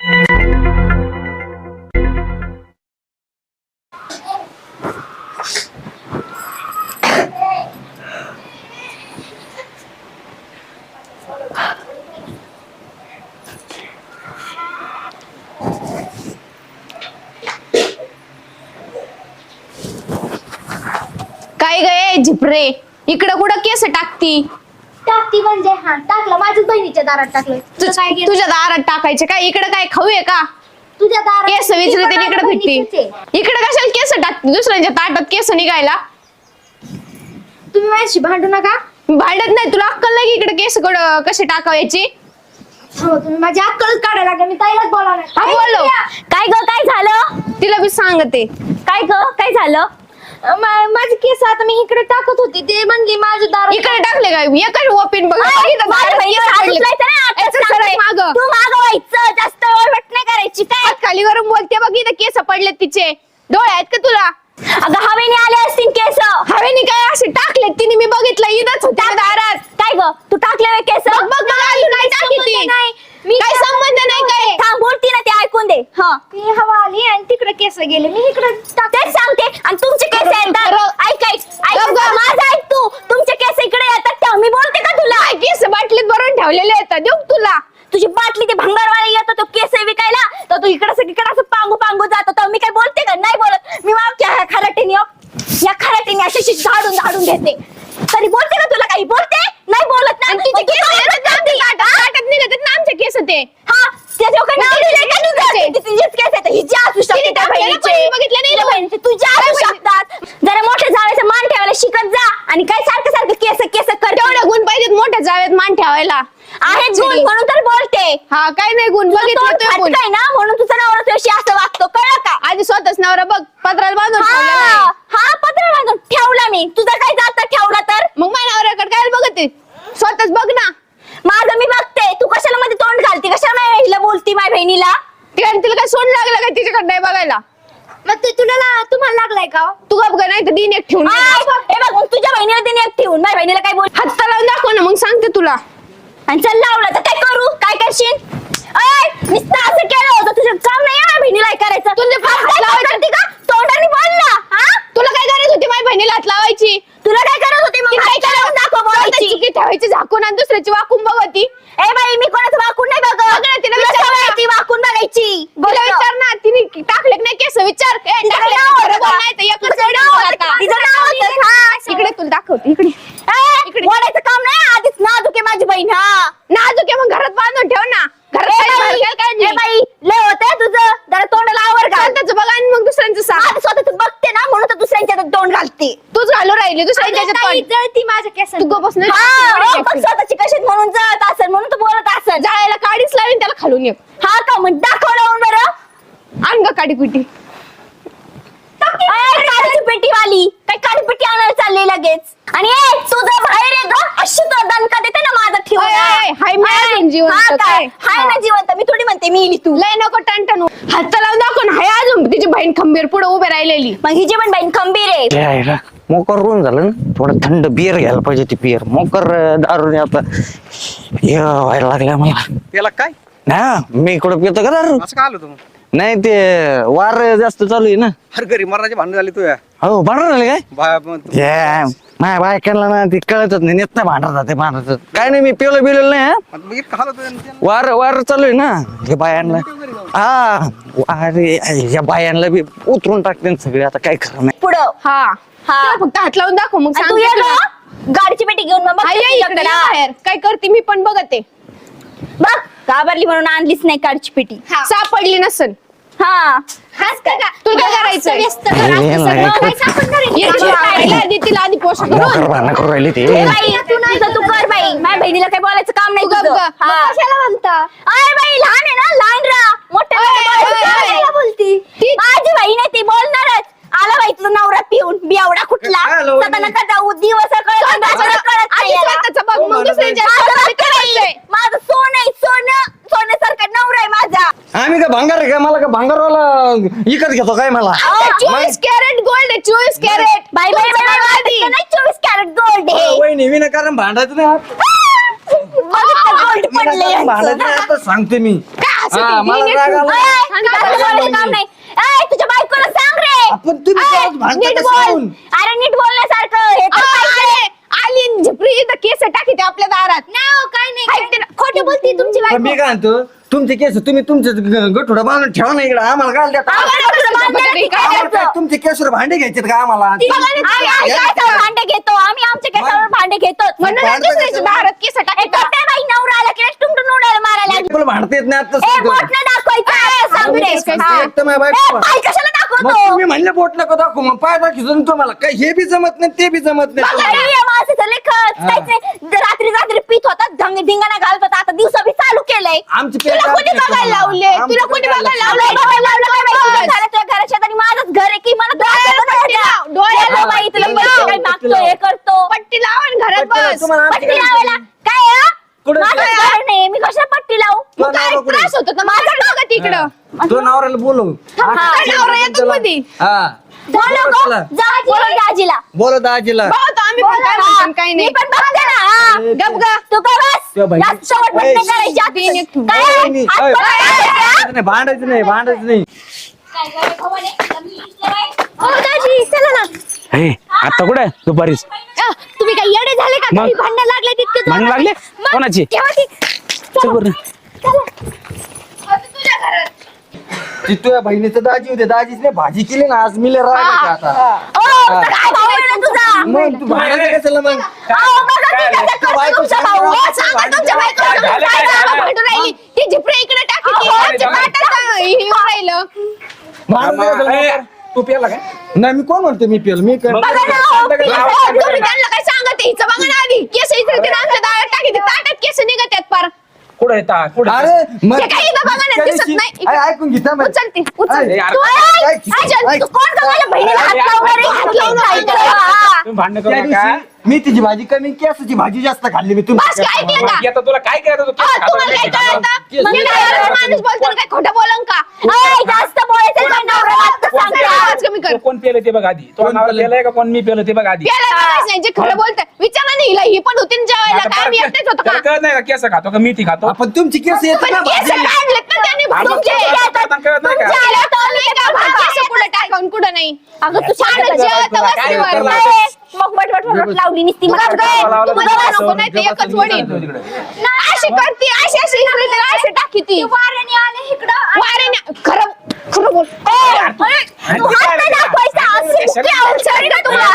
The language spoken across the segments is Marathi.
काय गे झिपरे. इकडं कुठं केस टाकती? टाकती म्हणजे हा टाकलं. माझ्याच बहिणीच्या दारात टाकलं तुझं काय गेलं? तुझ्या दारात टाकायचे काय इकडं काय खाऊ आहे का? तुझ्या दारात केस विचारते इकडे भेटती. इकडे कशाला केस टाकते दुसऱ्यांच्या ताटात केस निघायला? तुम्ही माझ्याशी भांडू नका. भांडत नाही. तुला अक्कल नाही की इकडे केस कडं कसे टाकायची हो तुम्ही माझी अक्कलच काढायला लागला. मी ताईलाच बोलावणार. हा, बोलव. काय ग? काय झालं? तिला मी सांगते. काय ग? काय झालं? मा- माझे केस आता मी इकडे टाकत होती ते म्हणली माझ्या दारात इकडे टाकले काय एकच ओपीन बघ. अय, इथं माझ्या दारात बहिणीला केस हात पडले. उचलायचा नाही, आताच याचं सरक सांगते. मागं. तू मागं व्हायचं जास्त नाही करायची काय? हात खाली बोलते बघ इथं केस पडले तिचे. डोळे आहेत का तुला? अगं हवेने आले असतील केस. हवेनी काय असे टाकले तिने मी बघितलं इथंच होत्या दारात. काय ग? तू टाकले वे केस? बघ बघ बघ अजून नाही टाकी ती संबंध नाही. मी काय संबंध नाही काय थांब बोलती ना ते ऐकून दे. हा. ती हवा आली आणि तिकडे केस गेले. मी इकडे तेच सांगते आणि तुमचे केस खरं, येतात खरं. ऐक ऐक ऐक गप, गप. माझं ऐक तू तुमचे केस इकडे येतात तेव्हा मी बोलते का तुला काय केस बाटलीत भरून ठेवलेले आहेत देऊ का तुला तुझी बाटली ते भंगारवाला येतो तो केस विकायला तर तू इकडे सगळीकडे असं पांगू पांगू जातो तर मी काय बोलते का नाही बोलत मी मागच्या ह्या खराटीने या खराटीने अशी अशी झाडून झाडून घेते तरी बोलते का तुला काही बोलते नाही बोलत ना आणि तिचे केस येतात ना ते ताटात ताटात निघत आहेत ना आमचे केस ते हा त्याच्याकडे नाव दिलंय का तुझं? तिचे. ते तुझेच केस आहेत हिचे असू शकते तिने त्या टाकलेलं बहिणीचे. पण मी बघितलं नाही त्या ना. बहिणीचे तुझ्या असू शकतात जरा मोठे झाल्याचं मान ठेवायला शिकत जा आणि काय सारखं सारखं केस केस कर तेवढे गुण पाहिजेत मोठ्या ठेवायला आहेत गुण म्हणून तर बोलते. हा काय नाही गुण तुझं बघितलं तोंड गुण. ना म्हणून तुझा नवरा तुझ्याशी असं वागतो कळलं का? आधी स्वतःच नवरा बघ पत्राला बांधून ठेवलेला हा आहे. हा पत्र बांधून ठेवला मी. तुझा काय जाता ठेवला तर? मग माझ्या नवऱ्याकडे काय बघते? स्वतःच बघ ना. माझं मी बघते. तू कशाला मध्ये तोंड घालते? कशाला माझ्या बहिणीला बोलती माझ्या बहिणीला? ती आणि तिला काय सोड लागलं काय तिच्याकडे नाही बघायला? मग ते तुला तुम्हाला लागलाय का? तू गप ग नाही तर दिन एक ठेवून हा, हे बघ मग तुझ्या बहिणीला तिने एक ठेवून. माझ्या बहिणीला काय बोल हात लावून दाखव ना मग सांगते तुला. आणि चल लावलं तर काय करू? काय करशील? अय नुसतं असं केलं होतं. तुझं काम नाही आहे बहिणीला हे करायचं. तुझे हात हात लावायचे. का तोंडाने बोल ना. हा? तुला काय गरज होती माझ्या बहिणीला हात लावायची? तुला काय करत होती? मग काय हात लावून दाखव बोलायची. ठेवायची झाकून आणि दुसऱ्याची वाकून बघती ए बाई मी कोणाचं वाकून नाही बघ बघ ना, तिला तुला विचार सवय ना. आहे ती वाकून बघायची गोष्ट. विचार ना तिने टाकले की नाही केस विचार ए, तिचं टाकले नाव होतं बोल का? नाही तर एकच तिचं नाव बोल होतं आता. का? तिचं नाव होतं का? इकडे तुला दाखवते इकडे ए, बोलायचं काम नाही आधीच नाजूक आहे माझी बहीण हा नाजूक आहे मग घरात बांधून ठेव ना घरात ए काही बाई, काय ए नाही. बाई लय होतंय तुझं जरा तोंडाला आवर घाल स्वतःचं बघ आणि मग दुसऱ्यांचं सांग माझं स्वतःच बघते ना म्हणून तर दुसऱ्यांच्या हातात तोंड घालते तूच घालू राहिली दुसऱ्यांच्या अगं, ह्याच्यात ताई, पण. जळती माझ्या केसांनी. तू गप बस नाही. हा हो, बघ स्वतःची कशी म्हणून जळत असेल म्हणून तू बोलत असेल जायला काडीच लावीन त्याला खालून एक हा का मग दाखव लावून बरं पिटी अय, काळीची पेटीवाली काय काळी पेटी आणायला चालली लगेच? आणि ए तुझं बाहेर आहे ग अशी तो दणका देते ना माझा अय, अय, हाय मी अजून जिवंत, हा काय? हाय ना जिवंत. मी थोडी म्हणते मी इली तू. लय नको टणटण. हात लावून दाखव ना हाय अजून. तिची बहीण खंबीर पुढे उभे राहिलेली. मग हिची पण बहीण खंबीर आहे. मोकर रोन झालं ना? थोडं थंड बियर घ्यायला पाहिजे ती बियर मोकर अं, दारू आता हे व्हायला लागल्या मला. त्याला काय? ना मी इकडं पितो का दारू? असं का आलो तू नाही ते वार जास्त चालू आहे ना. हर घरी मरणाची भांडण झाली तुया हो भांडण झाले काय? बा- मग तू- माझ्या बायकांना ना ती कळतच नाही नेत नाही भांडत ते भांडत काय नाही मी पिवलं बिवलेलं नाही हं. मग होतं वार वार चालू आहे ना. हे बायांना हा अरे या बायांना बी उतरून टाकते ना सगळे आता काय खरं नाही. पुढं. हा. हा. तिला फक्त हात लावून दाखव मग आणि तू सांगते ये तुला. ग. गाडीची पेटी घेऊन मग हाय, बघते ये इकडे, तुझ्याकडे. ये बाहेर. काय करते मी पण बघते. बघ घाबरली म्हणून आणलीच नाही गाडीची पेटी. सापडली नसन हा. हास का काय? व्यस्त कर, असं सगळं आधी पोषण करून. भांडण राहिली ते. तुझं तू कर बाई. माझ्या बहिणीला काही बोलायचं काम नाही गप. हा. मग कशाला म्हणता बाई लहान आहे ना? लहान राहा मोठ्या बोलती? ती- माझी बहीण आहे ती बोलणारच. आला बाई तुझा नवरा पिऊन. बियावडा कुठला? काय लावली? सदा नका जाऊ. दिवस कळत स्वतःचं कळत आधी नाही याला. स्वतःचं बघ मग दुसऱ्यांच्या माझं स्वतःचं लक्ष नाही. करायचंय. माझं सोनं आहे सोनं सोन्यासारखा नवरा आहे माझा आम्ही काय भांगार आहे काय मला काय भांगारवाला इकत घेतो काय मला? चोवीस कॅरेट गोल्ड आहे चोवीस कॅरेट. बाई बाई बाई बाई बाई, नाही चोवीस कॅरेट गोल्ड आहे. वहिनी विनाकारण भांडायचं नाही. गोल्ड पडले विनाकारण भांडायचं नाही आता सांगते मी. काय हा. मला नीट- राग आला. बोलायचं? काम नाही. तुझ्या बायकोला सांग रे. आपण तुम्ही काय भांडता नीट कशाला? बोल. अरे नीट बोलण्यासारखं. हे तर आ, पाहिजे. आले झिपरी इथं केस टाकी ते आपल्या दारात. नाही हो, काय नाही खोटी बोलती तुमची पण मी बायको काय म्हणतो तुमचे केस तुम्ही तुमचे गठोडा बांधून ठेवा ना इकडे आम्हाला काय देता. आम्हाला कुठं बांधायला काय काय आम्हाला काय द्यायचं? तुमचे केसवर भांडे घ्यायचे का आम्हाला? आम्ही आमच्या केसावर भांडे घेतो आम्ही आमच्या केसावर भांडे घेतो. म्हणून दुसऱ्याच्या? दारात केस टाकी बाई नवरा आला की टुमटुम उडायला मारायला लागली. तुला भांडता येत नाही आता ए नाही दाखवायचं. सांग रे हा. ए, पाय कशाला मग दाखवतो तुम्ही म्हणले बोट नको दाखवू मग पाय तुम्हाला. काय हे बी जमत नाही ते बी जमत नाही तुम्हाला. काहीच नाही. रात्री रात्री पित होता ढंग धिंगाणा घालत होता. आता दिवसा बी चालू केलंय. आमची तुला पेट कोणी आमची बघायला लावले आमचं तुला कोणी बघायला लावलंय? तुझ्या घराच्या आणि माझंच घर आहे की मला डोळ्याला डोळ्याला डोळ्याला बाई तुला पट्टी पैसे लाव. काय मागतो हे करतो. पट्टी लाव आणि घरात पट्टी लाव, बस. तुम्हाला पट्टी काय लावायला. काय हा? कुठं? माझं काय? घर नाही. मी कशा पट्टी लावू? मग काय? त्रास होतो? का माझा का तिकडं तो नवऱ्याला बोलव. काय नवरा येतो मध्ये? हा. बोलो गो चला. जा बोलो दाजीला बोलो दाजीला बघतो आम्ही पण काय म्हणतो आणि काय मी नाही. पण बघते ना. हा. गप गा तू बस. त्या जास्त करायची हात हा? भांडायचं नाही भांडायचं नाही. भांडायचं. हो दाजी चला ना. हे आता कुठे दुपारीच. अ, तुम्ही काय येडे झाले का? मग? भांडण लागले तितके भांडण जोरात? लागले? मग कोणाची? केव्हा ती. चल बरं. ती तुझ्या बहिणीचं दाजी होते. दाजीच नाही भाजी केली ना आज मिले राग आता. ओ, तर काय भाऊ आहे ना तुझा? मग तू भांडायचं कशाला मग? अहो, बघा की कसं करतो बायको तुमचा सांगा, भाऊ. बाबा, सांगा तुमच्या बायकोला झालं, तुम्ही काय काय जागा झालं? भांडून राहिली. ती झिपरी इकडे टाकी ती अहो, आमच्या झालं. ताटात हे येऊन राहिलं भांडायचं कशाला ए, मग? तू प्याला काय? नाही मी कोण म्हणतो मी पेल मी काय मग- बघा ना, सांगता का please, लावा, सांगता तुम्ही का? त्यांना काय सांगत? हिचं बघा ना आधी. केस इथे ते आमच्या दारात टाकी ते. ताटात केस निघत आहेत पार. कुठं येता कुठं अरे मग- ते काही इथं बघा ना, त्या दिसत दिवशी- नाही. ऐ- ऐकून घेता मग. उचलते उचल ऐ, यार, तू ऐक, ऐक, ऐक, ऐक. तू कोण का माझ्या बहिणीला हात अरे, लावणार आहे? हात. हा. तुम्ही भांडण त्या करू नका दिवशी तिची भाजी कमी केसाची भाजी जास्त खाल्ली मी बस काय आता तुला काय करायचं तू अहो, केस खातो तुम्हाला का काय नाही खातो? कळतं मग काय माणूस बोलतो ना, काय खोटं बोलन का? ऐ, जास्त बोलायचं नाही, नवऱ्याला आत्ता कोण? आवाज कमी कर. कोण पेलं ते बघ आधी? तो कोण नाव पेलं? पेलंय का कोण मी पेलं ते बघ आधी? नाही जे खरं बोलतंय. विचारा नाही हिला ही पण होती ना जेवायला. काय मी एकटेच होतो त्याला कळत नाही का केस खातो का मी ती खातो? आपण तुमची केस येते पण ना केस भाजी काढलेत ना त्यांनी हा, मग तुमचे तुला आता कळत कळत नाही का? तुमच्या आल्या तर नाही का आपण केस कुठं टाकावून कुठं नाही? अगं तू छान जेवत काय वस्तीवर? काय? मग बट बट बट लावली नुसती तू मला. लावला तू तर गप्प गप्प नको, नाही तर एकच वडील. अशी करते अशी अशी इकडे अशी टाकी ती वाऱ्याने आले इकडं वाऱ्याने खरं खरं बोल तू हात काय नाही? दाखवायचा असेल कशाला? की अवसर का तुला.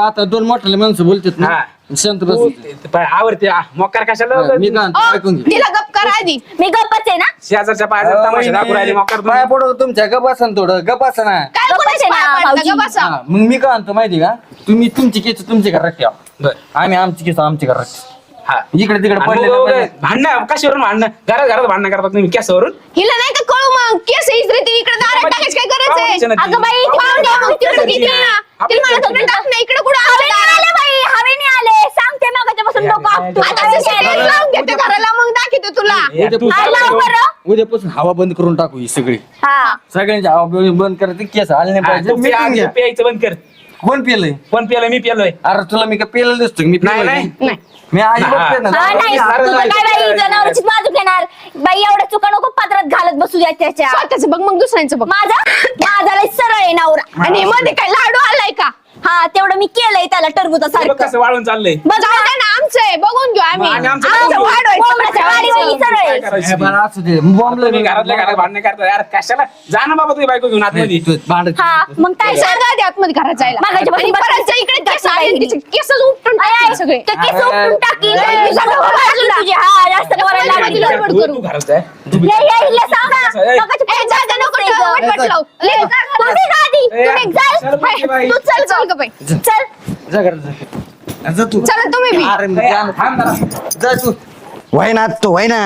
आता दोन मोठे माणसं बोलतात ना. हा. शांत बस. पाय- आवडते. मोकार कशाला हा, मी काय म्हणतो, ऐकून घे. तिला गप कर आधी. मी गप्पच आहे ना. शेजारच्या पायाचा तमाशा दाखवू राहिली मोकार पाया. पडतो तुमच्या. गपासन थोडं. गपासन ना. काय गप्प कोणाची आहे ना, पाय पडतं भाऊजी. गं बसा. हा, मग मी काय म्हणतो माहिती का? तुम्ही तुमची केस तुमच्या घरात ठेवा. बरं. आम्ही आमची केस आमच्या घरात ठेवू. हा. इकडे तिकडे आणि पडले भांडणं कशावरून भांडणं? घरात घरात भांडणं करतात तुम्ही केसावरून? हिला नाही का कळू मग? केस इकडे ती इकडे दारात टाकायची काय गरज आहे? पाहुण्याच्या नदी. अगं बाई, ती पाहुणे मग तिकडे पाहुण्याच्या किती नदी. ना टाक ना इकडे कुठं आलं आले बाई हवेने आले सांगते मगाच्यापासून डोकं आपटून. आता हवेने CCTV आले. लावून घेते घराला मग दाखवते तुला तू लाव बरं. उद्यापासून हवा बंद करून टाकू ही सगळी हा सगळ्यांची हवा बंद- करायची केस आले नाही पाहिजे घ्या. प्यायचं बंद कर कोण पेलंय? कोण पेलं मी पेलोय अरे तुला मी काय पेलं दिसतो का? मी नाही, पेलोय नाही. का? मी आई. बघते ना हा, नाही. अरे, तुझं नाही. काय बाई जनावरचीच बाजू घेणार? बाई एवढ्या चुका नको पात्रात घालत बसू द्या त्याच्या. स्वतःच बघ मग दुसऱ्यांचं बघ. माझा? माझा लय सरळ आहे नवरा. आणि मध्ये काय लाडू आलाय का? हा तेवढं मी केलंय त्याला टरबुजा हे बघ सारखं कसं वाळून चाललंय बघ ना आमचं आहे बघून घेऊ आम्ही मग आणि आमचं आमचं बघून घेऊ. वाढवायचं कोंबड्याच्या वाडीवानी सरळ काय आहे करायचं? हे बरं असू दे बॉम्बला तुम्ही घरातल्या घरात भांडणं करता यार कशाला जा ना बाबा तुझी बायको घेऊन आतमध्ये भांडत हा मग काय काय सांगा आधी आतमध्ये घरात जायला मागाच्या आणि बाजूला परत जा इकडे केस आले बाहेर. तिचे केसच उपटून टाकतील सगळे ते केस उपटून टाकीन अरे, तुझ्या सगळं डोक्यात बाजूला. तुझी. हा जास्त बोलायला बाजूला लागली. गडबड तू- करू. तू घरात जाय ये, ये, हिला सांगा. ए, मगाच्या ए, जा गं, नको नाही ठेवू, गं. वटवट लावू. ले, जा, जा, तू निघ आधी. ए, तू निघ, चल. चल बोलती बाई. तू चल चल ग बाई. चल. जा घरात जा. जा तू. चला तुम्ही बी. अरे मग ए, जा ना. थांब जरा. जा तू. व्हाय ना तू व्हाय ना.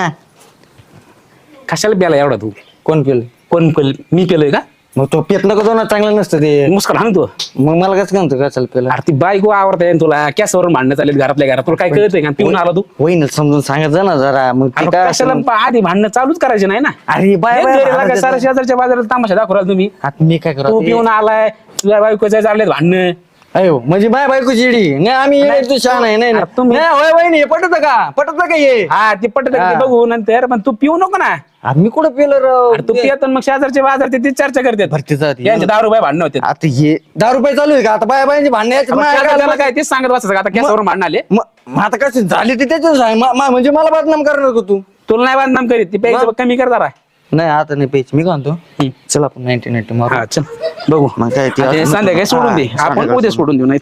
कशाला प्याला एवढा तू? कोण पेल? कोण पेल? मी पेलोय का? मग तो पेत नको तो ना चांगलं नसतं ते. मुस्कान हाण तू मग मला कसं म्हणतो का चल पेला? अरे ती बायको आवडते तुला. कॅसवरून भांडणं चालेल घरातल्या घरात. तुला काय कळतंय का? पिऊन आला तू? होईन समजून सांगायचं ना जरा. मग ते अरे काय कशाला पा- आधी भांडणं चालूच करायचे नाही ना? अरे बाय हे येतं. शेजारच्या बाजारात तमाशा दाखवला तुम्ही. आता मी काय तू करतो पिऊन आलाय. तुझ्या बायकोच्या चाललेत भांडणं. अयो म्हणजे बाय बायको चिडी नाही आम्ही नाही, तू छान आहे नाही अरे तुम्ही- नाही होय पटत का? पटत का ये हा ते पटत हा. बघू नंतर पण तू पिऊ नको ना. मी कुठं पिलं राव? अरे तू पियत मग शेजारचे बाजार ते चर्चा करतात. भरतीचा ते. यांचे दहा रुपये भांडणं होते. आता हे दहा रुपये चालू आहे का? आता बाया बायांची भांडणे. मग काय तेच सांगत बसायचं का? आता केसावरून भांडण आले. म- मग आता कसं झाली ते त्याच्याच आहे मा- मा- म्हणजे मला बदनाम करणार का तू? तुला नाही बांधकाम करीत. ती प्यायचं? कमी कर जरा. नाही आता नाही पैसे. मी काय म्हणतो. चल आपण नाईन्टी नाईन्टी मारू. हा चल. बघू. मग काय ते आता हे संध्याकाळी सोडून दे. हा, आपण संध्याकाळी उद्या सोडून देऊ नाही